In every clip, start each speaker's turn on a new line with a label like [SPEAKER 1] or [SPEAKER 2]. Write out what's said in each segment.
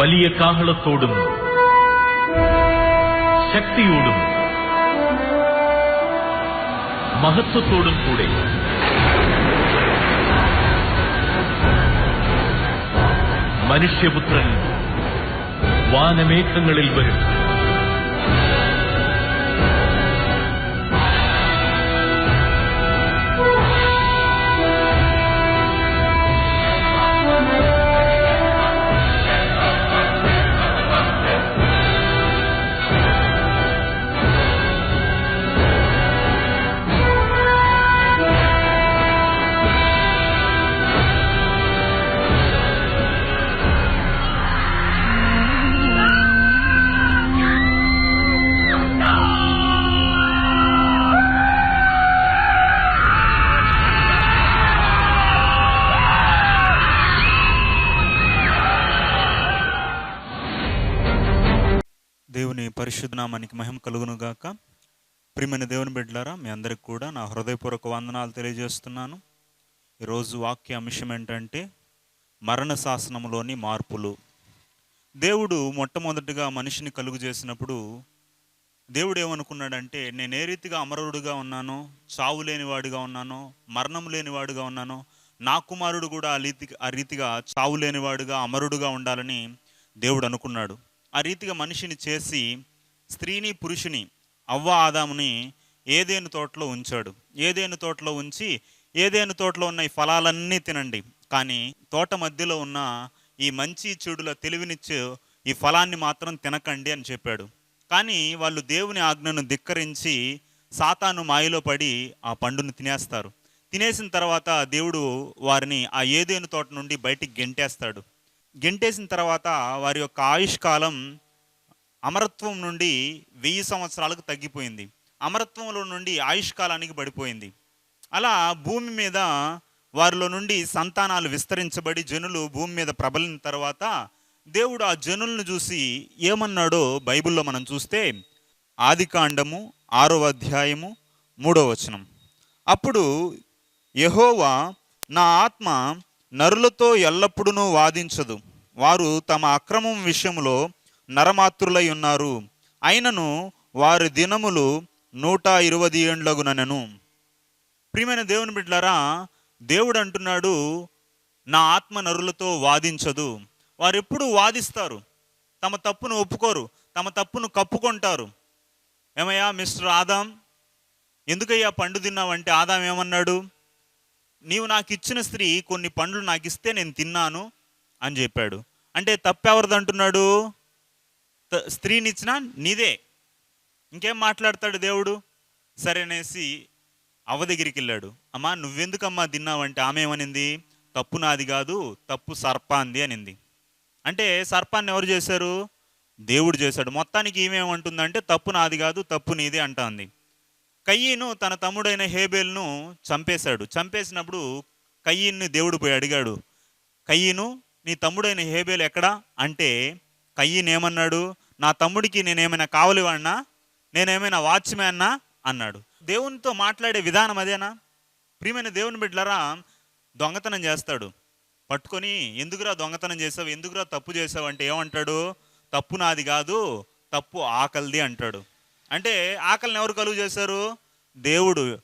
[SPEAKER 1] വലിയ കാഹളത്തോടും ശക്തിയോടും മഹത്വത്തോടും കൂടെ. മനുഷ്യപുത്രൻ വാനമേഘങ്ങളിൽ വരും
[SPEAKER 2] పరిశుద్ధనామానికి మహిమ కలుగును గాక. ప్రియమైన దేవుని బిడ్డలారా మీ అందరికి కూడా నా హృదయపూర్వక వందనాలు తెలియజేస్తున్నాను. ఈరోజు వాక్య అంశం ఏంటంటే మరణ శాసనంలోని మార్పులు. దేవుడు మొట్టమొదటిగా మనిషిని కలుగు చేసినప్పుడు దేవుడు ఏమనుకున్నాడంటే నేను ఏ రీతిగా అమరుడుగా ఉన్నానో చావు లేనివాడిగా ఉన్నానో మరణం లేనివాడుగా ఉన్నానో నా కుమారుడు కూడా ఆ రీతి ఆ రీతిగా చావు లేనివాడుగా అమరుడుగా ఉండాలని దేవుడు అనుకున్నాడు. ఆ రీతిగా మనిషిని చేసి స్త్రీని పురుషుని అవ్వ ఆదాముని ఏదేను తోటలో ఉంచాడు. ఏదేను తోటలో ఉంచి ఏదేను తోటలో ఉన్న ఈ ఫలాలన్నీ తినండి. కానీ తోట మధ్యలో ఉన్న ఈ మంచి చెడుల తెలివినిచ్చే ఈ ఫలాన్ని మాత్రం తినకండి అని చెప్పాడు. కానీ వాళ్ళు దేవుని ఆజ్ఞను ధిక్కరించి సాతాను మాయలో పడి ఆ పండును తినేస్తారు. తినేసిన తర్వాత దేవుడు వారిని ఆ ఏదేను తోట నుండి బయటికి గెంటేస్తాడు. గెంటేసిన తర్వాత వారి యొక్క ఆయుష్కాలం అమరత్వం నుండి వెయ్యి సంవత్సరాలకు తగ్గిపోయింది. అమరత్వంలో నుండి ఆయుష్కాలానికి పడిపోయింది. అలా భూమి మీద వారిలో నుండి సంతానాలు విస్తరించబడి జనులు భూమి మీద ప్రబలిన తర్వాత దేవుడు ఆ జనులను చూసి ఏమన్నాడో బైబిల్లో మనం చూస్తే ఆదికాండము ఆరో అధ్యాయము మూడో వచనం. అప్పుడు యహోవా నా ఆత్మ నరులతో ఎల్లప్పుడూ వాదించదు. వారు తమ అక్రమం విషయంలో నరమాతృలై ఉన్నారు. అయినను వారి దినములు నూట ఇరవై ఏండ్లగునను ప్రియమైన దేవుని బిడ్డలారా దేవుడు అంటున్నాడు నా ఆత్మ నరులతో వాదించదు. వారు ఎప్పుడు వాదిస్తారు. తమ తప్పును ఒప్పుకోరు. తమ తప్పును కప్పుకుంటారు. ఏమయ్యా మిస్టర్ ఆదాం? ఎందుకయ్యా పండు తిన్నావంటే ఆదాం ఏమన్నాడు? నీవు నాకు ఇచ్చిన స్త్రీ కొన్ని పండ్లు నాకు ఇస్తే నేను తిన్నాను అని చెప్పాడు. అంటే తప్పెవరిది అంటున్నాడు స్త్రీనిచ్చినా నీదే. ఇంకేం మాట్లాడతాడు దేవుడు? సరేనేసి అవ్వ దగ్గరికి వెళ్ళాడు అమ్మా నువ్వెందుకమ్మా తిన్నావంటే ఆమె ఏమనింది? తప్పు నాది కాదు తప్పు సర్పాంది అనింది. అంటే సర్పాన్ని ఎవరు చేశారు? దేవుడు చేశాడు. మొత్తానికి ఈమెమంటుందంటే తప్పు నాది కాదు తప్పు నీది అంటాంది. కయ్యను తన తమ్ముడైన హేబేల్ను చంపేశాడు. చంపేసినప్పుడు కయ్యన్ని దేవుడు పోయి అడిగాడు కయ్యను నీ తమ్ముడైన హేబేల్ ఎక్కడా? అంటే కయ్యనేమన్నాడు నా తమ్ముడికి నేనేమైనా కావలివాడినా? నేనేమైనా వాచ్మ్యాన్నా అన్నాడు. దేవునితో మాట్లాడే విధానం అదేనా? ప్రియమైన దేవుని బిడ్డలరా దొంగతనం చేస్తాడు. పట్టుకొని ఎందుకురా దొంగతనం చేసావు? ఎందుకురా తప్పు చేసావు? అంటే ఏమంటాడు? తప్పు నాది కాదు తప్పు ఆకలిది అంటాడు. అంటే ఆకలిని ఎవరు కలుగు చేశారు? దేవుడు.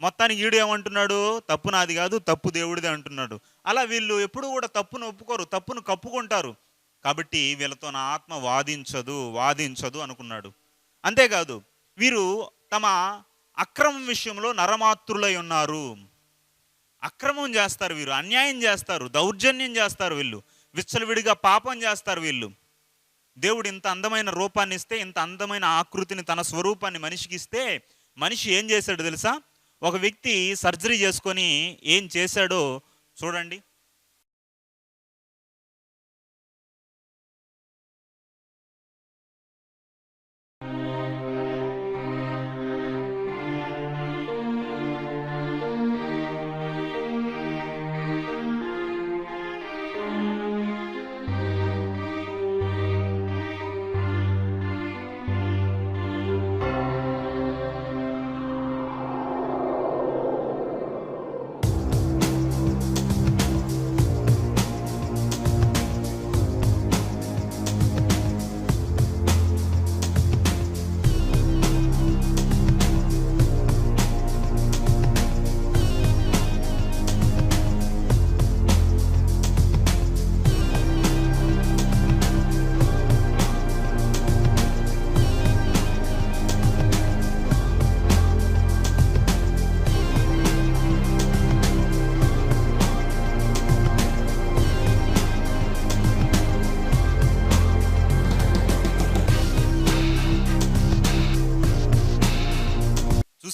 [SPEAKER 2] మొత్తానికి ఈడు ఏమంటున్నాడు? తప్పు నాది కాదు తప్పు దేవుడిది అంటున్నాడు. అలా వీళ్ళు ఎప్పుడు కూడా తప్పును ఒప్పుకోరు తప్పును కప్పుకుంటారు. కాబట్టి వీళ్ళతో నా ఆత్మ వాదించదు వాదించదు అనుకున్నాడు. అంతేకాదు వీరు తమ అక్రమం విషయంలో నరమాతృలై ఉన్నారు. అక్రమం చేస్తారు వీరు అన్యాయం చేస్తారు దౌర్జన్యం చేస్తారు వీళ్ళు. విచ్చలవిడిగా పాపం చేస్తారు వీళ్ళు. దేవుడు ఇంత అందమైన రూపాన్ని ఇస్తే ఇంత అందమైన ఆకృతిని తన స్వరూపాన్ని మనిషికి ఇస్తే మనిషి ఏం చేశాడు తెలుసా? ఒక వ్యక్తి సర్జరీ చేసుకొని ఏం చేశాడో చూడండి.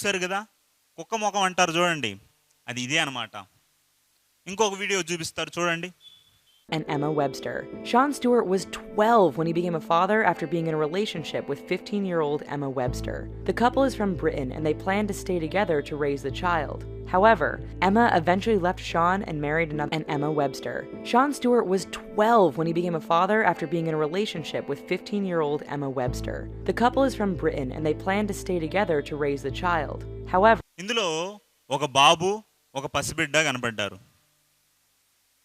[SPEAKER 2] చూశారు కదా? కుక్క ముఖం అంటారు చూడండి. అది ఇదే అనమాట ఇంకొక వీడియో చూపిస్తారు చూడండి.
[SPEAKER 3] and Emma Webster. Sean Stewart was 12 when he became a father after being in a relationship with 15 year old Emma Webster. The couple is from Britain and they plan to stay together to raise the child. However, Emma eventually left Sean and married another and Emma Webster. Sean Stewart was 12 when he became a father after being in a relationship with 15 year old Emma Webster. The couple is from Britain and they plan to stay together to raise the child. However,
[SPEAKER 2] ఇందులో ఒక బాబు ఒక పసిబిడ్డ కనపడ్డారు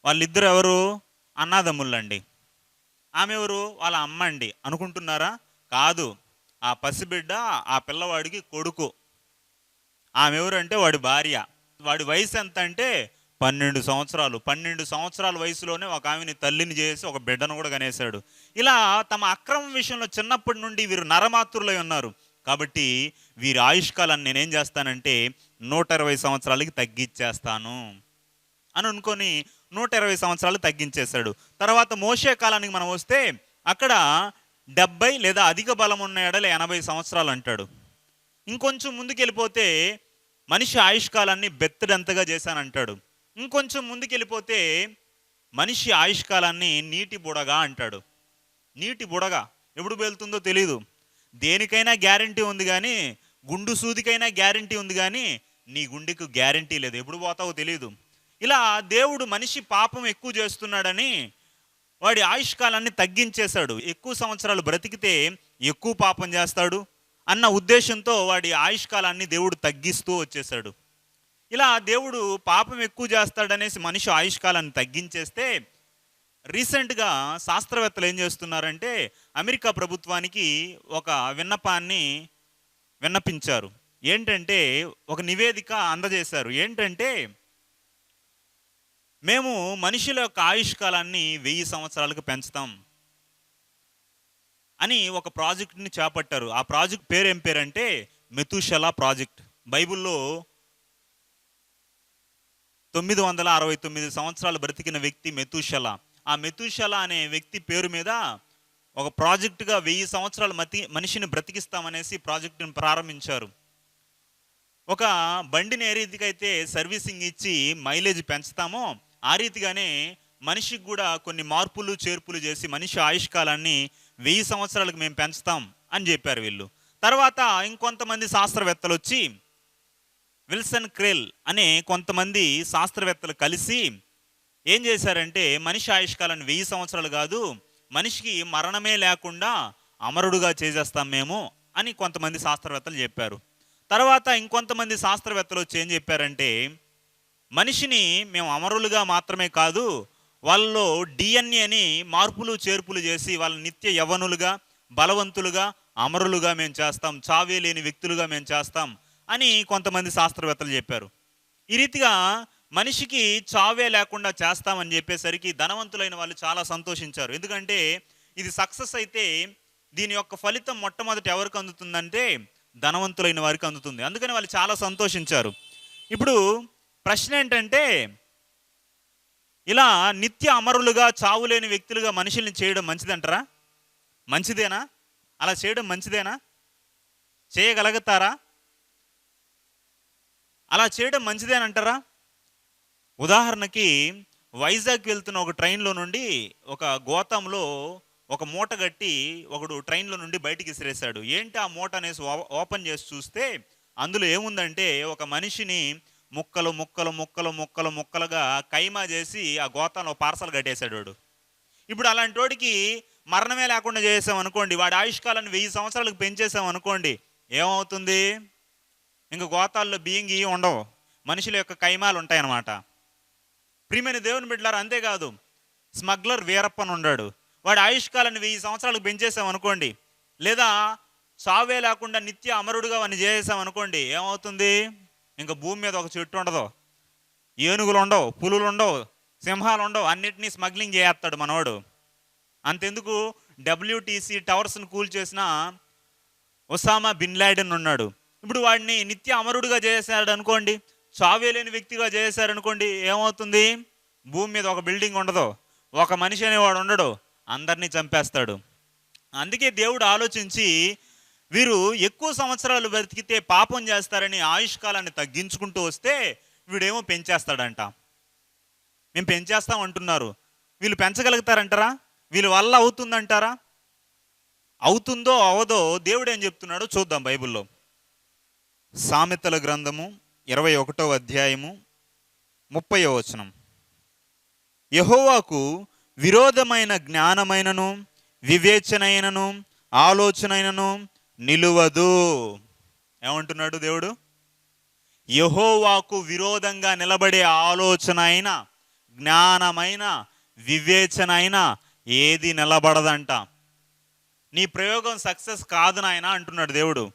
[SPEAKER 2] వాళ్ళిద్దరు ఎవరు అన్నాదమ్ముళ్ళండి ఆమె ఎవరు? వాళ్ళ అమ్మ అండి. అనుకుంటున్నారా? కాదు. ఆ పసిబిడ్డ ఆ పిల్లవాడికి కొడుకు. ఆమె ఎవరు అంటే వాడి భార్య. వాడి వయసు ఎంత అంటే పన్నెండు సంవత్సరాలు. పన్నెండు సంవత్సరాల వయసులోనే ఒక ఆమెని తల్లిని చేసి ఒక బిడ్డను కూడా కనేశాడు. ఇలా తమ అక్రమం విషయంలో చిన్నప్పటి నుండి వీరు నరమాతృలై ఉన్నారు. కాబట్టి వీరి ఆయుష్కాలాన్ని నేనేం చేస్తానంటే నూట ఇరవై సంవత్సరాలకి తగ్గించేస్తాను అని అనుకొని నూట ఇరవై సంవత్సరాలు తగ్గించేశాడు. తర్వాత మోసే కాలానికి మనం వస్తే అక్కడ డెబ్బై లేదా అధిక బలం ఉన్న ఎడల ఎనభై సంవత్సరాలు అంటాడు. ఇంకొంచెం ముందుకెళ్ళిపోతే మనిషి ఆయుష్కాలాన్ని బెత్తడంతగా చేశానంటాడు. ఇంకొంచెం ముందుకెళ్ళిపోతే మనిషి ఆయుష్కాలాన్ని నీటి బుడగా అంటాడు. నీటి బుడగ ఎప్పుడు వెళ్తుందో తెలియదు దేనికైనా గ్యారంటీ ఉంది కానీ గుండు సూదికైనా గ్యారంటీ ఉంది కానీ నీ గుండెకు గ్యారంటీ లేదు. ఎప్పుడు పోతావో తెలియదు ఇలా దేవుడు మనిషి పాపం ఎక్కువ చేస్తున్నాడని వాడి ఆయుష్కాలాన్ని తగ్గించేశాడు. ఎక్కువ సంవత్సరాలు బ్రతికితే ఎక్కువ పాపం చేస్తాడు అన్న ఉద్దేశంతో వాడి ఆయుష్కాలాన్ని దేవుడు తగ్గిస్తూ వచ్చేసాడు ఇలా దేవుడు పాపం ఎక్కువ చేస్తాడనేసి మనిషి ఆయుష్కాలాన్ని తగ్గించేస్తే రీసెంట్గా శాస్త్రవేత్తలు ఏం చేస్తున్నారంటే అమెరికా ప్రభుత్వానికి ఒక విన్నపాన్ని విన్నపించారు. ఏంటంటే ఒక నివేదిక అందజేశారు. ఏంటంటే మేము మనుషుల యొక్క ఆయుష్కాలాన్ని వెయ్యి సంవత్సరాలకు పెంచుతాం అని ఒక ప్రాజెక్ట్ని చేపట్టారు. ఆ ప్రాజెక్ట్ పేరు ఏం పేరంటే మెతుషలా ప్రాజెక్ట్. బైబిల్లో తొమ్మిది వందల అరవై తొమ్మిది సంవత్సరాలు బ్రతికిన వ్యక్తి మెతుషల. ఆ మెతుషల అనే వ్యక్తి పేరు మీద ఒక ప్రాజెక్టుగా వెయ్యి సంవత్సరాలు మతి మనిషిని బ్రతికిస్తామనేసి ప్రాజెక్టును ప్రారంభించారు. ఒక బండిని ఏ రీతికైతే అయితే సర్వీసింగ్ ఇచ్చి మైలేజ్ పెంచుతామో ఆ రీతిగానే మనిషికి కూడా కొన్ని మార్పులు చేర్పులు చేసి మనిషి ఆయుష్కాలాన్ని వెయ్యి సంవత్సరాలకు మేము పెంచుతాం అని చెప్పారు వీళ్ళు. తర్వాత ఇంకొంతమంది శాస్త్రవేత్తలు వచ్చి విల్సన్ క్రేల్ అనే కొంతమంది శాస్త్రవేత్తలు కలిసి ఏం చేశారంటే మనిషి ఆయుష్కాలాన్ని వెయ్యి సంవత్సరాలు కాదు మనిషికి మరణమే లేకుండా అమరుడుగా చేసేస్తాం మేము అని కొంతమంది శాస్త్రవేత్తలు చెప్పారు. తర్వాత ఇంకొంతమంది శాస్త్రవేత్తలు వచ్చి ఏం చెప్పారంటే మనిషిని మేము అమరులుగా మాత్రమే కాదు వాళ్ళలో డిఎన్ఏని మార్పులు చేర్పులు చేసి వాళ్ళ నిత్య యవనులుగా బలవంతులుగా అమరులుగా మేము చేస్తాం చావే లేని వ్యక్తులుగా మేము చేస్తాం అని కొంతమంది శాస్త్రవేత్తలు చెప్పారు. ఈ రీతిగా మనిషికి చావే లేకుండా చేస్తామని చెప్పేసరికి ధనవంతులైన వాళ్ళు చాలా సంతోషించారు. ఎందుకంటే ఇది సక్సెస్ అయితే దీని యొక్క ఫలితం మొట్టమొదటి ఎవరికి అందుతుందంటే ధనవంతులైన వారికి అందుతుంది. అందుకని వాళ్ళు చాలా సంతోషించారు. ఇప్పుడు ప్రశ్న ఏంటంటే ఇలా నిత్య అమరులుగా చావులేని వ్యక్తులుగా మనుషుల్ని చేయడం మంచిదంటారా? మంచిదేనా? అలా చేయడం మంచిదేనా? చేయగలుగుతారా? అలా చేయడం మంచిదేనంటారా? ఉదాహరణకి వైజాగ్ వెళ్తున్న ఒక ట్రైన్లో నుండి ఒక గోతంలో ఒక మూట కట్టి ఒకడు ట్రైన్లో నుండి బయటికి విసిరేశాడు ఏంటి ఆ మూట అనేసి ఓపెన్ చేసి చూస్తే అందులో ఏముందంటే ఒక మనిషిని ముక్కలు ముక్కలు ముక్కలు ముక్కలు ముక్కలుగా కైమా చేసి ఆ గోతంలో పార్సల్ కట్టేశాడు వాడు. ఇప్పుడు అలాంటి వాడికి మరణమే లేకుండా చేసాం అనుకోండి వాడి ఆయుష్కాలాన్ని వెయ్యి సంవత్సరాలకు పెంచేసాం అనుకోండి ఏమవుతుంది? ఇంక గోతాల్లో బియ్యం గీయి ఉండవు. మనుషుల యొక్క కైమాలు ఉంటాయన్నమాట. ప్రియమైన దేవుని బిడ్డలారు అంతేకాదు స్మగ్లర్ వీరప్పన్ ఉన్నాడు. వాడి ఆయుష్కాలాన్ని వెయ్యి సంవత్సరాలకు పెంచేసాం అనుకోండి లేదా సావే లేకుండా నిత్య అమరుడుగా వాడిని చేసేసాం అనుకోండి ఏమవుతుంది? ఇంకా భూమి మీద ఒక చెట్టు ఉండదు. ఏనుగులు ఉండవు పులులు ఉండవు సింహాలు ఉండవు అన్నిటినీ స్మగ్లింగ్ చేస్తాడు మనవాడు అంతెందుకు డబ్ల్యూటీసీ టవర్స్ని కూల్ చేసిన ఒసామా బిన్ లాడెన్ ఉన్నాడు. ఇప్పుడు వాడిని నిత్య అమరుడుగా చేశాడు అనుకోండి చావేలేని వ్యక్తిగా చేశారు అనుకోండి ఏమవుతుంది? భూమి మీద ఒక బిల్డింగ్ ఉండదు. ఒక మనిషి అనేవాడు ఉండడు. అందరినీ చంపేస్తాడు. అందుకే దేవుడు ఆలోచించి వీరు ఎక్కువ సంవత్సరాలు బ్రతికితే పాపం చేస్తారని ఆయుష్కాలాన్ని తగ్గించుకుంటూ వస్తే వీడేమో పెంచేస్తాడంట. మేము పెంచేస్తాం అంటున్నారు. వీళ్ళు పెంచగలుగుతారంటారా? వీళ్ళ వల్ల అవుతుందంటారా? అవుతుందో అవదో దేవుడు ఏం చెప్తున్నాడో చూద్దాం బైబిల్లో. సామెతల గ్రంథము ఇరవై ఒకటో అధ్యాయము ముప్పై వచనం. యహోవాకు విరోధమైన జ్ఞానమైనను వివేచనైనను ఆలోచనైనను నిలువదు. ఏమంటున్నాడు దేవుడు? యహోవాకు విరోధంగా నిలబడే ఆలోచన అయినా జ్ఞానమైన వివేచన అయినా ఏది నిలబడదంట. నీ ప్రయోగం సక్సెస్ కాదు నాయన అంటున్నాడు దేవుడు.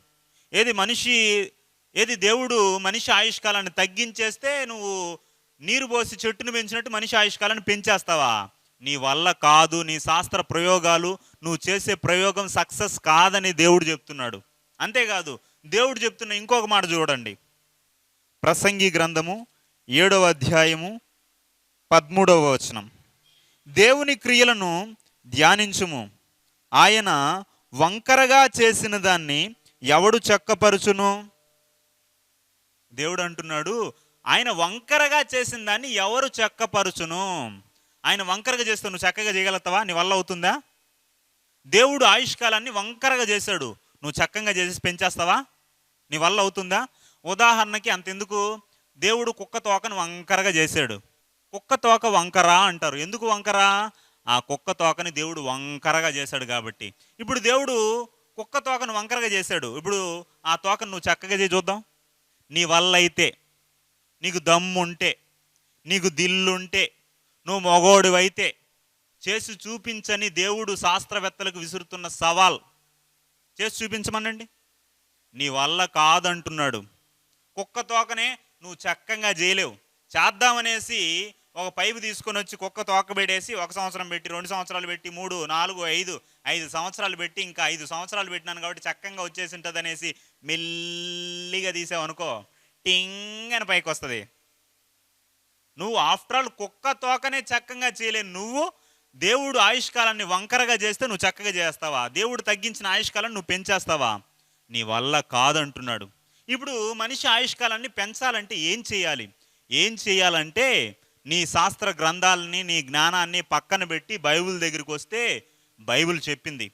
[SPEAKER 2] ఏది మనిషి ఏది దేవుడు మనిషి ఆయుష్కాలాన్ని తగ్గించేస్తే నువ్వు నీరు పోసి చెట్టును పెంచినట్టు మనిషి ఆయుష్కాలాన్ని పెంచేస్తావా? నీ వల్ల కాదు నీ శాస్త్ర ప్రయోగాలు నువ్వు చేసే ప్రయోగం సక్సెస్ కాదని దేవుడు చెప్తున్నాడు. అంతేకాదు దేవుడు చెప్తున్న ఇంకొక మాట చూడండి. ప్రసంగి గ్రంథము ఏడవ అధ్యాయము పదమూడవ వచనం. దేవుని క్రియలను ధ్యానించుము. ఆయన వంకరగా చేసిన దాన్ని ఎవడు చక్కపరుచును? దేవుడు అంటున్నాడు ఆయన వంకరగా చేసిన దాన్ని ఎవరు చక్కపరుచును? ఆయన వంకరగా చేస్తే నువ్వు చక్కగా చేయగలుగుతావా? నీ వల్ల అవుతుందా? దేవుడు ఆయుష్కాలాన్ని వంకరగా చేశాడు. నువ్వు చక్కగా చేసి పెంచేస్తావా? నీ వల్ల అవుతుందా? ఉదాహరణకి అంతెందుకు? దేవుడు కుక్క తోకను వంకరగా చేశాడు. కుక్క తోక వంకర అంటారు. ఎందుకు వంకర? ఆ కుక్క తోకని దేవుడు వంకరగా చేశాడు కాబట్టి. ఇప్పుడు దేవుడు కుక్క తోకను వంకరగా చేశాడు. ఇప్పుడు ఆ తోకను నువ్వు చక్కగా చేసి చూద్దాం. నీ వల్ల అయితే నీకు దమ్ముంటే నీకు దిల్లుంటే నువ్వు మగోడివైతే చేసి చూపించని దేవుడు శాస్త్రవేత్తలకు విసురుతున్న సవాల్. చేసి చూపించమనండి. నీ వల్ల కాదంటున్నాడు. కుక్క తోకనే నువ్వు చక్కగా చేయలేవు చేద్దామనేసి ఒక పైపు తీసుకొని వచ్చి కుక్క తోక పెట్టేసి ఒక సంవత్సరం పెట్టి రెండు సంవత్సరాలు పెట్టి మూడు నాలుగు ఐదు ఐదు సంవత్సరాలు పెట్టి ఇంకా ఐదు సంవత్సరాలు పెట్టినాను కాబట్టి చక్కగా వచ్చేసి ఉంటుంది అనేసి మెల్లిగా తీసావనుకో టింగ్ అని పైకి వస్తుంది నువ్వు ఆఫ్టర్ ఆల్ కుక్క తోకనే చక్కగా చేయలేను. నువ్వు దేవుడు ఆయుష్కాలాన్ని వంకరగా చేస్తే నువ్వు చక్కగా చేస్తావా? దేవుడు తగ్గించిన ఆయుష్కాలాన్ని నువ్వు పెంచేస్తావా? నీ వల్ల కాదంటున్నాడు. ఇప్పుడు మనిషి ఆయుష్కాలాన్ని పెంచాలంటే ఏం చేయాలి? ఏం చేయాలంటే నీ శాస్త్ర గ్రంథాలని నీ జ్ఞానాన్ని పక్కన పెట్టి బైబిల్ దగ్గరికి వస్తే బైబిల్ చెప్పింది.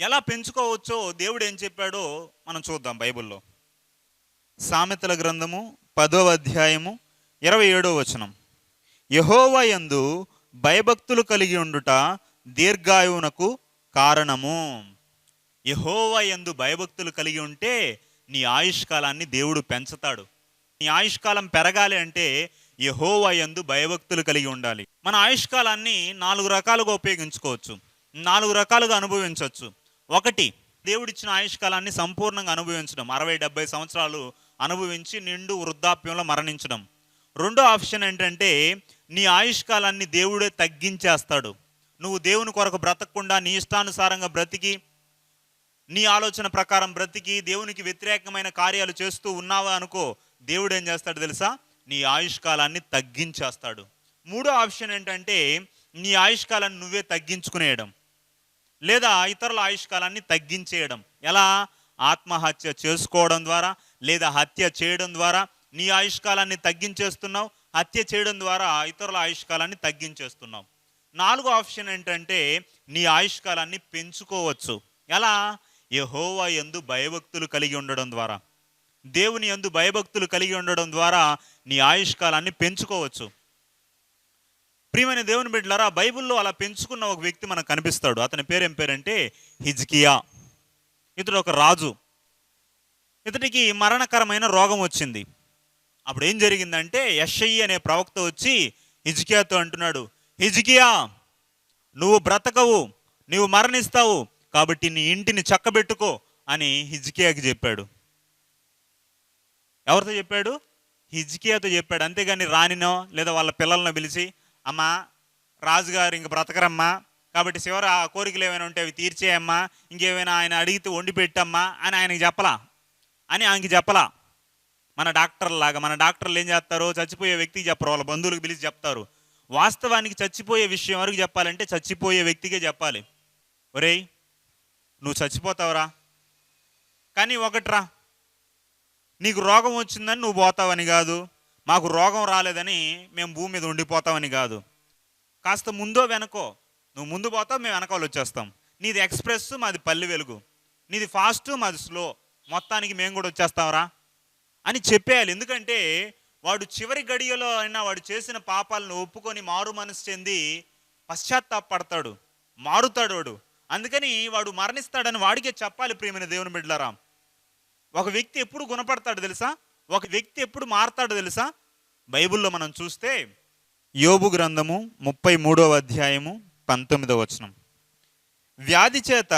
[SPEAKER 2] ఎలా పెంచుకోవచ్చో దేవుడు ఏం చెప్పాడో మనం చూద్దాం బైబిల్లో. సామెతల గ్రంథము పదవ అధ్యాయము ఇరవై ఏడో వచనం. యహోవయందు భయభక్తులు కలిగి ఉండుట దీర్ఘాయువునకు కారణము. యహోవయందు భయభక్తులు కలిగి ఉంటే నీ ఆయుష్కాలాన్ని దేవుడు పెంచుతాడు. నీ ఆయుష్కాలం పెరగాలి అంటే యహోవయందు భయభక్తులు కలిగి ఉండాలి. మన ఆయుష్కాలాన్ని నాలుగు రకాలుగా ఉపయోగించుకోవచ్చు. నాలుగు రకాలుగా అనుభవించవచ్చు. ఒకటి దేవుడిచ్చిన ఆయుష్కాలాన్ని సంపూర్ణంగా అనుభవించడం. అరవై డెబ్బై సంవత్సరాలు అనుభవించి నిండు వృద్ధాప్యంలో మరణించడం. రెండో ఆప్షన్ ఏంటంటే నీ ఆయుష్కాలాన్ని దేవుడే తగ్గించేస్తాడు. నువ్వు దేవుని కొరకు బ్రతకకుండా నీ ఇష్టానుసారంగా బ్రతికి నీ ఆలోచన ప్రకారం బ్రతికి దేవునికి వ్యతిరేకమైన కార్యాలు చేస్తూ ఉన్నావా అనుకో దేవుడు ఏం చేస్తాడు తెలుసా? నీ ఆయుష్కాలాన్ని తగ్గించేస్తాడు. మూడో ఆప్షన్ ఏంటంటే నీ ఆయుష్కాలాన్ని నువ్వే తగ్గించుకునేయడం. లేదా ఇతరుల ఆయుష్కాలాన్ని తగ్గించేయడం. ఎలా? ఆత్మహత్య చేసుకోవడం ద్వారా లేదా హత్య చేయడం ద్వారా నీ ఆయుష్కాలాన్ని తగ్గించేస్తున్నావు హత్య చేయడం ద్వారా ఇతరుల ఆయుష్కాలాన్ని తగ్గించేస్తున్నావు. నాలుగో ఆప్షన్ ఏంటంటే నీ ఆయుష్కాలాన్ని పెంచుకోవచ్చు. ఎలా? యహోవా ఎందు భయభక్తులు కలిగి ఉండడం ద్వారా. దేవుని ఎందు భయభక్తులు కలిగి ఉండడం ద్వారా నీ ఆయుష్కాలాన్ని పెంచుకోవచ్చు. ప్రియమైన దేవుని బిడ్డలారా బైబిల్లో అలా పెంచుకున్న ఒక వ్యక్తి మనకు కనిపిస్తాడు. అతని పేరు ఏం పేరంటే? హిజ్కియా. ఇతడు ఒక రాజు. ఇతడికి మరణకరమైన రోగం వచ్చింది. అప్పుడు ఏం జరిగిందంటే యషయ్యి అనే ప్రవక్త వచ్చి హిజ్కియాతో అంటున్నాడు హిజ్కియా నువ్వు బ్రతకవు నువ్వు మరణిస్తావు కాబట్టి నీ ఇంటిని చక్కబెట్టుకో అని హిజ్కియాకి చెప్పాడు. ఎవరితో చెప్పాడు? హిజ్కియాతో చెప్పాడు. అంతేగాని రానినో లేదా వాళ్ళ పిల్లలను పిలిచి అమ్మా రాజుగారు ఇంక బ్రతకరమ్మా కాబట్టి చివరి ఆ కోరికలు ఏమైనా ఉంటే అవి తీర్చేయమ్మా ఇంకేమైనా ఆయన అడిగితే వండి పెట్టమ్మా అని ఆయనకి చెప్పలా. అని ఆయనకి చెప్పలా. మన డాక్టర్ లాగా మన డాక్టర్లు ఏం చేస్తారు? చచ్చిపోయే వ్యక్తికి చెప్పరు. వాళ్ళ బంధువులకు పిలిచి చెప్తారు. వాస్తవానికి చచ్చిపోయే విషయం వరకు చెప్పాలంటే చచ్చిపోయే వ్యక్తికే చెప్పాలి. ఒరేయ్ నువ్వు చచ్చిపోతావురా. కానీ ఒకట్రా నీకు రోగం వచ్చిందని నువ్వు పోతావని కాదు. మాకు రోగం రాలేదని మేము భూమి మీద ఉండిపోతామని కాదు. కాస్త ముందో వెనకో. నువ్వు ముందు పోతావు మేము వెనకాల వచ్చేస్తాం. నీది ఎక్స్ప్రెస్ మాది పల్లి వెలుగు. నీది ఫాస్ట్ మాది స్లో. మొత్తానికి మేము కూడా వచ్చేస్తాంరా. అని చెప్పేయాలి. ఎందుకంటే వాడు చివరి గడియలో అయినా వాడు చేసిన పాపాలను ఒప్పుకొని మారు మనసు చెంది పశ్చాత్తాపడతాడు మారుతాడు వాడు. అందుకని వాడు మరణిస్తాడని వాడికే చెప్పాలి ప్రియమైన దేవుని బిడ్డలారా. ఒక వ్యక్తి ఎప్పుడు గుణపడతాడు తెలుసా? ఒక వ్యక్తి ఎప్పుడు మారతాడు తెలుసా? బైబిల్లో మనం చూస్తే యోబు గ్రంథము ముప్పై మూడవ అధ్యాయము పంతొమ్మిదవ వచనం. వ్యాధి చేత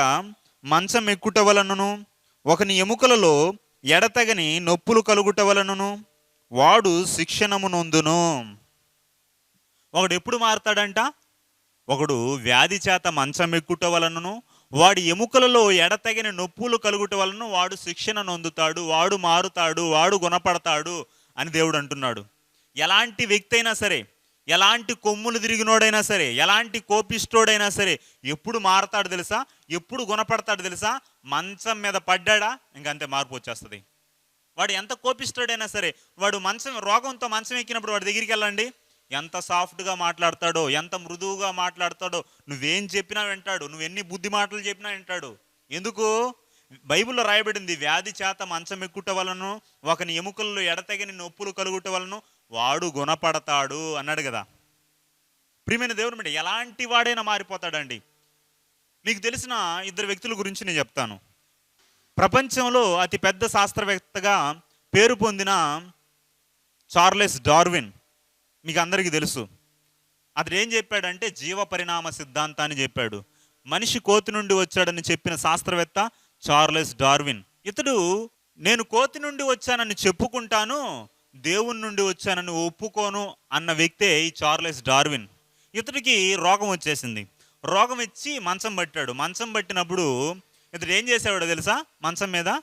[SPEAKER 2] మంచం ఎక్కుట వలనను ఒకని ఎముకలలో ఎడతగని నొప్పులు కలుగుట వలనను వాడు శిక్షణము నొందును ఒకడు ఎప్పుడు మారుతాడంట? ఒకడు వ్యాధి చేత మంచం ఎక్కుట వలనను వాడి ఎముకలలో ఎడతగిన నొప్పులు కలుగుట వలన వాడు శిక్షణ నొందుతాడు వాడు మారుతాడు వాడు గుణపడతాడు అని దేవుడు అంటున్నాడు. ఎలాంటి వ్యక్తి అయినా సరే ఎలాంటి కొమ్ములు తిరిగినోడైనా సరే ఎలాంటి కోపిష్టోడైనా సరే ఎప్పుడు మారతాడు తెలుసా? ఎప్పుడు గుణపడతాడు తెలుసా? మంచం మీద పడ్డాడా? ఇంకంతే మార్పు వచ్చేస్తుంది. వాడు ఎంత కోపిస్తాడైనా సరే వాడు మంచం రోగంతో మంచం ఎక్కినప్పుడు వాడి దగ్గరికి వెళ్ళండి. ఎంత సాఫ్ట్గా మాట్లాడతాడో ఎంత మృదువుగా మాట్లాడతాడో నువ్వేం చెప్పినా వింటాడు నువ్వు ఎన్ని బుద్ధి మాటలు చెప్పినా వింటాడు. ఎందుకు? బైబిల్లో రాయబడింది వ్యాధి చేత మంచం ఎక్కుట వలను ఒకని ఎముకల్లో ఎడతెగని నొప్పులు కలుగుట వలన వాడు గుణపడతాడు అన్నాడు కదా. ప్రియమైన దేవుని బిడ్డ ఎలాంటి వాడైనా మారిపోతాడండి. మీకు తెలిసిన ఇద్దరు వ్యక్తుల గురించి నేను చెప్తాను. ప్రపంచంలో అతి పెద్ద శాస్త్రవేత్తగా పేరు పొందిన చార్లెస్ డార్విన్ మీకు అందరికీ తెలుసు. అతడు ఏం చెప్పాడంటే జీవ పరిణామ సిద్ధాంతాన్ని చెప్పాడు. మనిషి కోతి నుండి వచ్చాడని చెప్పిన శాస్త్రవేత్త చార్లెస్ డార్విన్. ఇతడు నేను కోతి నుండి వచ్చానని చెప్పుకుంటాను దేవుని నుండి వచ్చానని ఒప్పుకోను అన్న వ్యక్తే ఈ చార్లెస్ డార్విన్. ఇతడికి రోగం వచ్చేసింది. రోగం ఇచ్చి మంచం పట్టాడు. మంచం పట్టినప్పుడు ఇతడు ఏం చేసేవాడో తెలుసా? మంచం మీద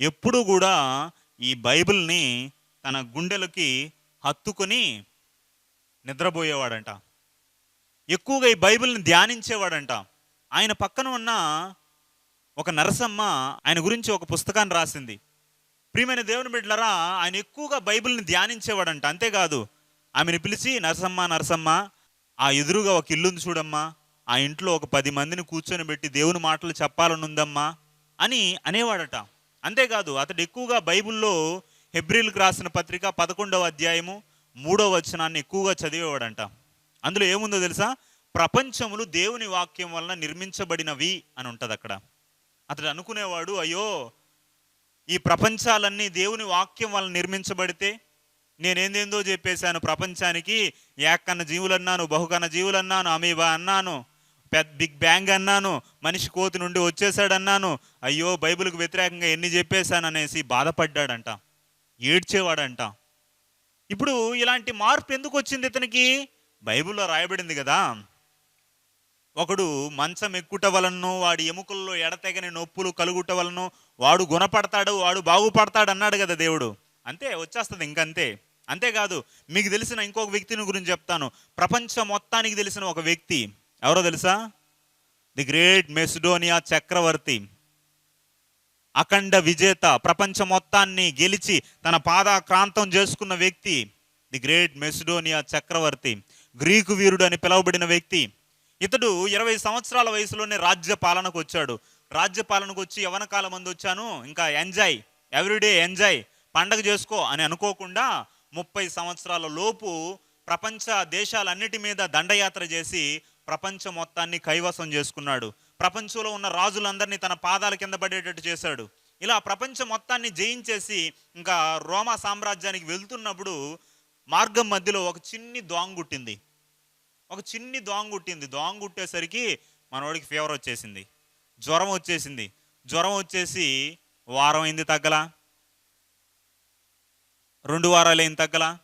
[SPEAKER 2] ఎప్పుడు కూడా ఈ బైబిల్ని తన గుండెలకి హత్తుకొని నిద్రపోయేవాడంట. ఎక్కువగా ఈ బైబిల్ని ధ్యానించేవాడంట. ఆయన పక్కన ఉన్న ఒక నరసమ్మ ఆయన గురించి ఒక పుస్తకాన్ని రాసింది. ప్రియమైన దేవుని బిడ్డలరా ఆయన ఎక్కువగా బైబిల్ని ధ్యానించేవాడంట. అంతేకాదు ఆమెను పిలిచి నరసమ్మ నరసమ్మ ఆ ఎదురుగా ఒక ఇల్లుంది చూడమ్మా. ఆ ఇంట్లో ఒక పది మందిని కూర్చొని పెట్టి దేవుని మాటలు చెప్పాలని ఉందమ్మా అని అనేవాడట. అంతేకాదు అతడు ఎక్కువగా బైబిల్లో హెబ్రిల్కి రాసిన పత్రిక పదకొండవ అధ్యాయము మూడవ వచనాన్ని ఎక్కువగా చదివేవాడంట. అందులో ఏముందో తెలుసా? ప్రపంచములు దేవుని వాక్యం వలన నిర్మించబడినవి అని ఉంటుంది అక్కడ అతడు అనుకునేవాడు అయ్యో ఈ ప్రపంచాలన్నీ దేవుని వాక్యం వల్ల నిర్మించబడితే నేనేందేందో చెప్పేశాను ప్రపంచానికి. ఏకన్న జీవులు అన్నాను బహుకన్న జీవులు అన్నాను అమీబా అన్నాను పెద్ద బిగ్ బ్యాంగ్ అన్నాను మనిషి కోతి నుండి వచ్చేసాడన్నాను అయ్యో బైబిల్కి వ్యతిరేకంగా ఎన్ని చెప్పేశాను అనేసి బాధపడ్డాడంట ఏడ్చేవాడంట. ఇప్పుడు ఇలాంటి మార్పు ఎందుకు వచ్చింది ఇతనికి? బైబిల్లో రాయబడింది కదా. ఒకడు మంచం ఎక్కుట వలనో వాడి ఎముకల్లో ఎడతెగని నొప్పులు కలుగుట వలనో వాడు గుణపడతాడు వాడు బాగుపడతాడు అన్నాడు కదా దేవుడు. అంతే వచ్చేస్తుంది ఇంకంతే. అంతేకాదు మీకు తెలిసిన ఇంకొక వ్యక్తిని గురించి చెప్తాను. ప్రపంచం మొత్తానికి తెలిసిన ఒక వ్యక్తి. ఎవరో తెలుసా? ది గ్రేట్ మెసిడోనియా చక్రవర్తి. అఖండ విజేత ప్రపంచం మొత్తాన్ని గెలిచి తన పాదాక్రాంతం చేసుకున్న వ్యక్తి. ది గ్రేట్ మెసిడోనియా చక్రవర్తి. గ్రీకు వీరుడు అని పిలువబడిన వ్యక్తి. ఇతడు ఇరవై సంవత్సరాల వయసులోనే రాజ్య పాలనకు వచ్చాడు. రాజ్య పాలనకు వచ్చి యవన కాలం మంది వచ్చాను. ఇంకా ఎంజాయ్ ఎవ్రీడే ఎంజాయ్ పండగ చేసుకో అని అనుకోకుండా ముప్పై సంవత్సరాల లోపు ప్రపంచ దేశాలన్నిటి మీద దండయాత్ర చేసి ప్రపంచం మొత్తాన్ని కైవసం చేసుకున్నాడు. ప్రపంచంలో ఉన్న రాజులందరినీ తన పాదాల కింద పడేటట్టు చేశాడు. ఇలా ప్రపంచం మొత్తాన్ని జయించేసి ఇంకా రోమా సామ్రాజ్యానికి వెళ్తున్నప్పుడు మార్గం మధ్యలో ఒక చిన్ని దోంగుట్టింది ఒక చిన్ని దోంగుట్టింది దోంగుట్టేసరికి మనోడికి ఫీవర్ వచ్చేసింది. జ్వరం వచ్చేసింది. జ్వరం వచ్చేసి వారం అయింది తగ్గలా. రెండు వారాలు అయింది తగ్గలా.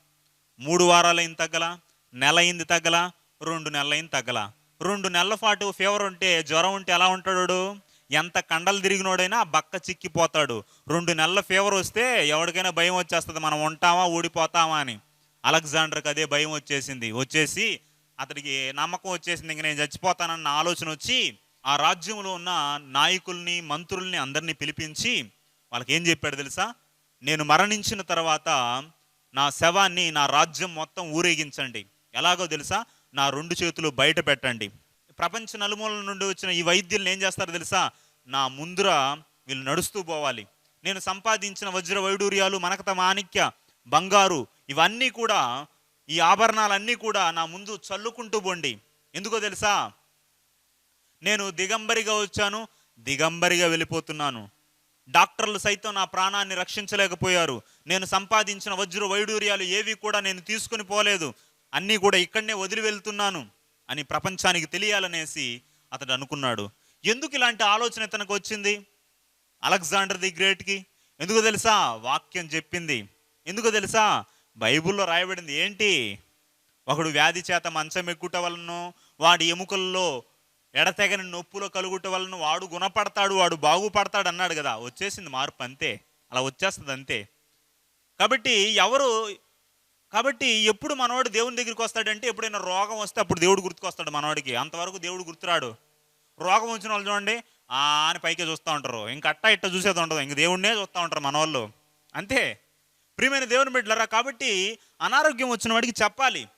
[SPEAKER 2] మూడు వారాలు అయింది తగ్గలా. నెల అయింది తగ్గలా. రెండు నెలలు అయింది తగ్గలా. రెండు నెలల పాటు ఫీవర్ ఉంటే జ్వరం ఉంటే ఎలా ఉంటాడు ఎంత కండలు తిరిగినోడైనా బక్క చిక్కిపోతాడు. రెండు నెలల ఫీవర్ వస్తే ఎవరికైనా భయం వచ్చేస్తుంది. మనం ఉంటామా ఊడిపోతామా అని. అలెగ్జాండర్కి అదే భయం వచ్చేసింది. వచ్చేసి అతడికి నమ్మకం వచ్చేసింది ఇంక నేను చచ్చిపోతానన్న ఆలోచన వచ్చి ఆ రాజ్యంలో ఉన్న నాయకుల్ని మంత్రుల్ని అందరినీ పిలిపించి వాళ్ళకి ఏం చెప్పాడు తెలుసా? నేను మరణించిన తర్వాత నా శవాన్ని నా రాజ్యం మొత్తం ఊరేగించండి. ఎలాగో తెలుసా? నా రెండు చేతులు బయట పెట్టండి. ప్రపంచ నలుమూలల నుండి వచ్చిన ఈ వైద్యులను ఏం చేస్తారు తెలుసా? నా ముందర వీళ్ళు నడుస్తూ పోవాలి. నేను సంపాదించిన వజ్ర వైడూర్యాలు మనకత మాణిక్య బంగారు ఇవన్నీ కూడా ఈ ఆభరణాలన్నీ కూడా నా ముందు చల్లుకుంటూ పోండి. ఎందుకో తెలుసా? నేను దిగంబరిగా వచ్చాను దిగంబరిగా వెళ్ళిపోతున్నాను. డాక్టర్లు సైతం నా ప్రాణాన్ని రక్షించలేకపోయారు. నేను సంపాదించిన వజ్ర వైడూర్యాలు ఏవి కూడా నేను తీసుకుని పోలేదు. అన్నీ కూడా ఇక్కడనే వదిలి వెళ్తున్నాను అని ప్రపంచానికి తెలియాలనేసి అతడు అనుకున్నాడు. ఎందుకు ఇలాంటి ఆలోచన తనకు వచ్చింది? అలెగ్జాండర్ ది గ్రేట్కి. ఎందుకు తెలుసా? వాక్యం చెప్పింది. ఎందుకు తెలుసా? బైబిల్లో రాయబడింది ఏంటి? ఒకడు వ్యాధి చేత మంచం ఎక్కుట వలన వాడి ఎముకల్లో ఎడతెగని నొప్పులో కలుగుట వలన వాడు గుణపడతాడు వాడు బాగుపడతాడు అన్నాడు కదా. వచ్చేసింది మార్పు అంతే. అలా వచ్చేస్తుంది అంతే. కాబట్టి ఎవరు కాబట్టి ఎప్పుడు మనవాడు దేవుని దగ్గరికి వస్తాడంటే ఎప్పుడైనా రోగం వస్తే అప్పుడు దేవుడు గుర్తుకొస్తాడు మనవాడికి. అంతవరకు దేవుడు గుర్తురాడు. రోగం వచ్చిన వాళ్ళు చూడండి ఆ అని పైకే చూస్తూ ఉంటారు. ఇంక అట్ట ఇట్ట చూసేది ఉండదు. ఇంక దేవుడినే చూస్తూ ఉంటారు మన వాళ్ళు అంతే. ప్రియమైన దేవుని బిడ్డలరా కాబట్టి అనారోగ్యం వచ్చిన వాడికి చెప్పాలి.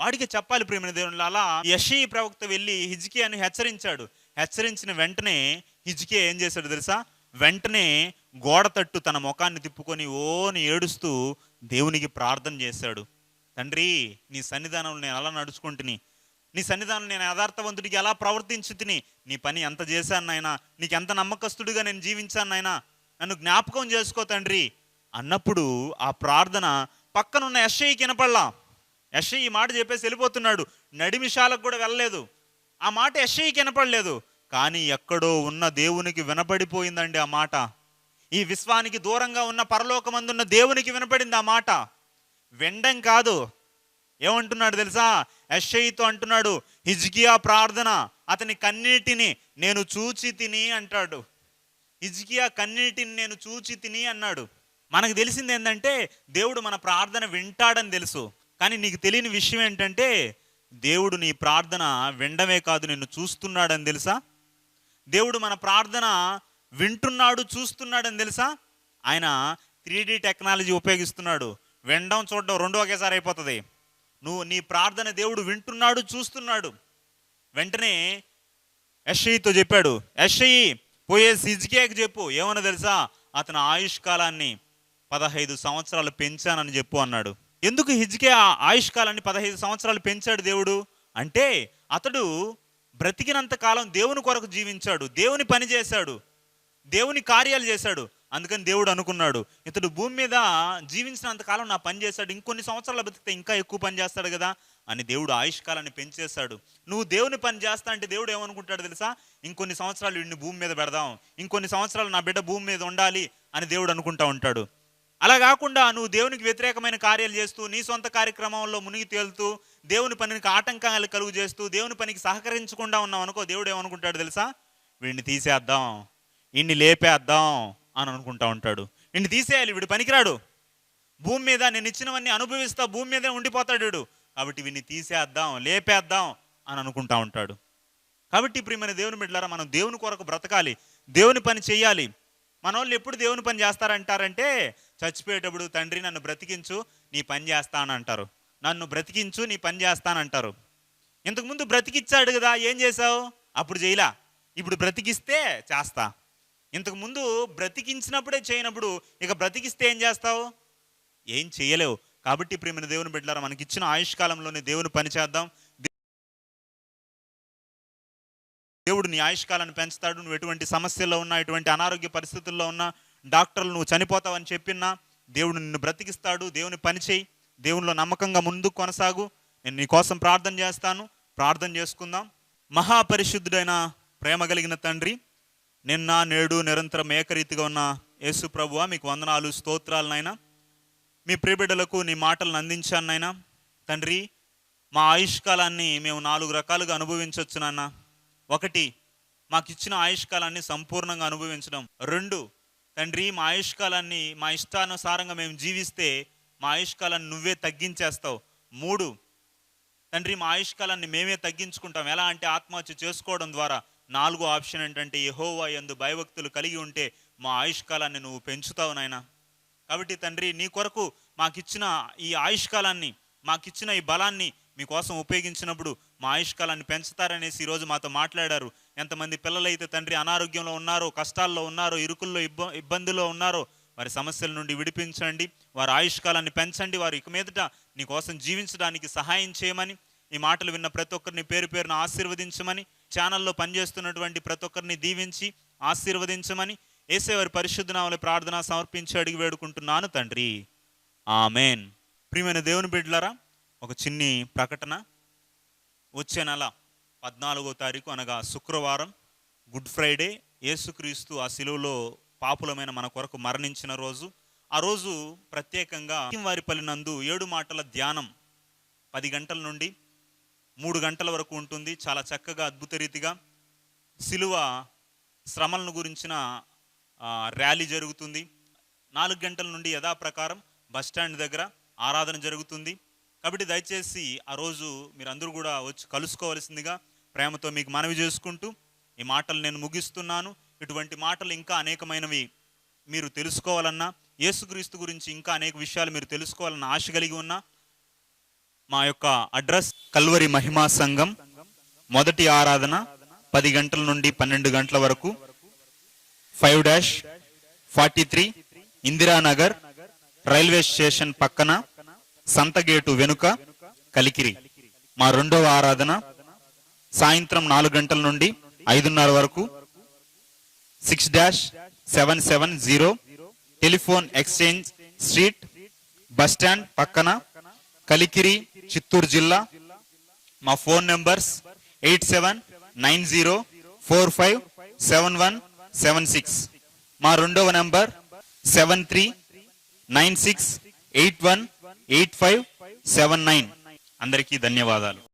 [SPEAKER 2] వాడికి చెప్పాలి ప్రియమైన దేవుని అలా యషీ ప్రవక్త వెళ్ళి హిజ్కియాని హెచ్చరించాడు. హెచ్చరించిన వెంటనే హిజ్కియా ఏం చేశాడు తెలుసా? వెంటనే గోడ తట్టు తన ముఖాన్ని తిప్పుకొని ఓని ఏడుస్తూ దేవునికి ప్రార్థన చేశాడు. తండ్రి నీ సన్నిధానంలో నేను అలా నడుచుకుంటుని నీ సన్నిధానం నేను యథార్థవంతుడికి ఎలా ప్రవర్తించు తిని నీ పని ఎంత చేశాను నాయనా? నీకు ఎంత నమ్మకస్తుడిగా నేను జీవించాను నాయనా? నన్ను జ్ఞాపకం చేసుకో తండ్రి. అన్నప్పుడు ఆ ప్రార్థన పక్కనున్న యశ్ఐకి వినపడలా. యశ్ఐ ఈ మాట చెప్పేసి వెళ్ళిపోతున్నాడు. నడిమిషాలకు కూడా వెళ్ళలేదు. ఆ మాట యశ్ఐకి వినపడలేదు. కానీ ఎక్కడో ఉన్న దేవునికి వినపడిపోయిందండి ఆ మాట. ఈ విశ్వానికి దూరంగా ఉన్న పరలోకమందున్న దేవునికి వినపడింది ఆ మాట. వెండం కాదు. ఏమంటున్నాడు తెలుసా? యశ్ఐతో అంటున్నాడు హిజ్కియా ప్రార్థన అతని కన్నీటిని నేను చూచి తిని అంటాడు. హిజ్కియా కన్నీటిని నేను చూచి తిని అన్నాడు. మనకు తెలిసింది ఏంటంటే దేవుడు మన ప్రార్థన వింటాడని తెలుసు. కానీ నీకు తెలియని విషయం ఏంటంటే దేవుడు నీ ప్రార్థన వినడమే కాదు నిన్ను చూస్తున్నాడని తెలుసా? దేవుడు మన ప్రార్థన వింటున్నాడు చూస్తున్నాడని తెలుసా? ఆయన త్రీ టెక్నాలజీ ఉపయోగిస్తున్నాడు. వినడం చూడడం రెండు ఒకేసారి అయిపోతుంది. నువ్వు నీ ప్రార్థన దేవుడు వింటున్నాడు చూస్తున్నాడు. వెంటనే యశ్ఐతో చెప్పాడు యశ్ఐ పోయే సిజ్కేకి చెప్పు. ఏమన్నా తెలుసా? అతని ఆయుష్ కాలాన్ని పదహైదు సంవత్సరాలు పెంచానని చెప్పు అన్నాడు. ఎందుకు హిజ్కే ఆ ఆయుష్ కాలాన్ని పదహైదు సంవత్సరాలు పెంచాడు దేవుడు? అంటే అతడు బ్రతికినంత కాలం దేవుని కొరకు జీవించాడు దేవుని పని చేశాడు దేవుని కార్యాలు చేశాడు. అందుకని దేవుడు అనుకున్నాడు ఇతడు భూమి మీద జీవించినంత కాలం నా పని చేశాడు ఇంకొన్ని సంవత్సరాలు బ్రతికితే ఇంకా ఎక్కువ పని చేస్తాడు కదా అని దేవుడు ఆయుష్కాలాన్ని పెంచేశాడు. నువ్వు దేవుని పని చేస్తా అంటే దేవుడు ఏమనుకుంటాడు తెలుసా? ఇంకొన్ని సంవత్సరాలు వీడిని భూమి మీద పెడదాం ఇంకొన్ని సంవత్సరాలు నా బిడ్డ భూమి మీద ఉండాలి అని దేవుడు అనుకుంటా ఉంటాడు. అలా కాకుండా నువ్వు దేవునికి వ్యతిరేకమైన కార్యాలు చేస్తూ నీ సొంత కార్యక్రమంలో మునిగి తేలుతూ దేవుని పనికి ఆటంకాలు కలుగు చేస్తూ దేవుని పనికి సహకరించకుండా ఉన్నావు అనుకో దేవుడు ఏమనుకుంటాడు తెలుసా? వీడిని తీసేద్దాం ఇన్ని లేపేద్దాం అని అనుకుంటా ఉంటాడు. వీడిని తీసేయాలి వీడు పనికిరాడు. భూమి మీద నేను ఇచ్చినవన్నీ అనుభవిస్తా భూమి మీదే ఉండిపోతాడు వీడు. కాబట్టి వీడిని తీసేద్దాం లేపేద్దాం అని అనుకుంటా ఉంటాడు. కాబట్టి ప్రియమైన దేవుని బిడ్డలారా మనం దేవుని కొరకు బ్రతకాలి దేవుని పని చేయాలి. మన వాళ్ళు ఎప్పుడు దేవుని పని చేస్తారంటారంటే చచ్చిపోయేటప్పుడు తండ్రి నన్ను బ్రతికించు నీ పని చేస్తానంటారు. నన్ను బ్రతికించు నీ పని చేస్తానంటారు. ఇంతకుముందు బ్రతికిచ్చాడు కదా ఏం చేసావు అప్పుడు చేయలా. ఇప్పుడు బ్రతికిస్తే చేస్తా. ఇంతకుముందు బ్రతికించినప్పుడే చేయనప్పుడు ఇక బ్రతికిస్తే ఏం చేస్తావు? ఏం చేయలేవు. కాబట్టి ప్రియమైన దేవుని బిడ్డలారా మనకి ఇచ్చిన ఆయుష్కాలంలోనే దేవుని పని చేద్దాం. దేవుడు నీ ఆయుష్కాలాన్ని పెంచుతాడు. నువ్వు ఎటువంటి సమస్యల్లో ఉన్నా ఎటువంటి అనారోగ్య పరిస్థితుల్లో ఉన్నా డాక్టర్లు నువ్వు చనిపోతావని చెప్పినా దేవుడు నిన్ను బ్రతికిస్తాడు దేవుని పని చేయి దేవునిలో నమ్మకంగా ముందుకు కొనసాగు. నేను నీ కోసం ప్రార్థన చేస్తాను. ప్రార్థన చేసుకుందాం. మహాపరిశుద్ధుడైన ప్రేమ కలిగిన తండ్రి నిన్న నేడు నిరంతరం ఏకరీతిగా ఉన్న యేసు ప్రభువ మీకు వందనాలు స్తోత్రాలనైనా మీ ప్రియబిడ్డలకు నీ మాటలను అందించానైనా తండ్రి మా ఆయుష్కాలాన్ని మేము నాలుగు రకాలుగా అనుభవించవచ్చు నాన్న ఒకటి మాకు ఇచ్చిన ఆయుష్కాలాన్ని సంపూర్ణంగా అనుభవించడం. రెండు తండ్రి మా ఆయుష్కాలాన్ని మా ఇష్టానుసారంగా మేము జీవిస్తే మా ఆయుష్కాలాన్ని నువ్వే తగ్గించేస్తావు. మూడు తండ్రి మా ఆయుష్కాలాన్ని మేమే తగ్గించుకుంటాం. ఎలా అంటే ఆత్మహత్య చేసుకోవడం ద్వారా. నాలుగో ఆప్షన్ ఏంటంటే యహోవా యందు భయభక్తులు కలిగి ఉంటే మా ఆయుష్కాలాన్ని నువ్వు పెంచుతావు నాయన. కాబట్టి తండ్రి నీ కొరకు మాకిచ్చిన ఈ ఆయుష్కాలాన్ని మాకిచ్చిన ఈ బలాన్ని మీకోసం ఉపయోగించినప్పుడు మా ఆయుష్కాలాన్ని పెంచుతారనేసి ఈరోజు మాతో మాట్లాడారు. ఎంతమంది పిల్లలైతే తండ్రి అనారోగ్యంలో ఉన్నారో కష్టాల్లో ఉన్నారో ఇరుకుల్లో ఇబ్బ ఇబ్బందుల్లో ఉన్నారో వారి సమస్యల నుండి విడిపించండి వారి ఆయుష్కాలాన్ని పెంచండి వారు ఇక మీదట నీ కోసం జీవించడానికి సహాయం చేయమని ఈ మాటలు విన్న ప్రతి ఒక్కరిని పేరు పేరున ఆశీర్వదించమని ఛానల్లో పనిచేస్తున్నటువంటి ప్రతి ఒక్కరిని దీవించి ఆశీర్వదించమని ఏసేవారి పరిశుద్ధనామల ప్రార్థన సమర్పించి అడిగి వేడుకుంటున్నాను తండ్రి. ఆమెన్. ప్రియమైన దేవుని బిడ్డలారా ఒక చిన్ని ప్రకటన వచ్చే నెల పద్నాలుగో తారీఖు అనగా శుక్రవారం గుడ్ ఫ్రైడే. యేసుక్రీస్తు ఆ శిలువలో పాపులమైన మన కొరకు మరణించిన రోజు. ఆ రోజు ప్రత్యేకంగా వారిపల్లి నందు ఏడు మాటల ధ్యానం పది గంటల నుండి మూడు గంటల వరకు ఉంటుంది. చాలా చక్కగా అద్భుత రీతిగా సిలువ శ్రమలను గురించిన ర్యాలీ జరుగుతుంది. నాలుగు గంటల నుండి యథాప్రకారం బస్ స్టాండ్ దగ్గర ఆరాధన జరుగుతుంది. కాబట్టి దయచేసి ఆ రోజు మీరందరూ కూడా వచ్చి కలుసుకోవలసిందిగా ప్రేమతో మీకు మనవి చేసుకుంటూ ఈ మాటలు నేను ముగిస్తున్నాను. ఇటువంటి మాటలు ఇంకా అనేకమైనవి మీరు తెలుసుకోవాలన్నా యేసుక్రీస్తు గురించి ఇంకా అనేక విషయాలు మీరు తెలుసుకోవాలన్న ఆశ కలిగి ఉన్నా మా యొక్క అడ్రస్ కల్వరి మహిమా సంఘం మొదటి ఆరాధన పది గంటల నుండి పన్నెండు గంటల వరకు five dash forty three Indiranagar railway station పక్కన సంతగేటు వెనుక కలికిరి. మా రెండవ ఆరాధన సాయంత్రం నాలుగు గంటల నుండి ఐదున్నర వరకు. Six dash seven seven zero telephone exchange street bus stand పక్కన కలికిరి చిత్తూరు జిల్లా. మా phone numbers eight seven nine zero four five seven one seven six. మా రెండవ number seven three nine six eight one eight five seven nine. అందరికీ ధన్యవాదాలు.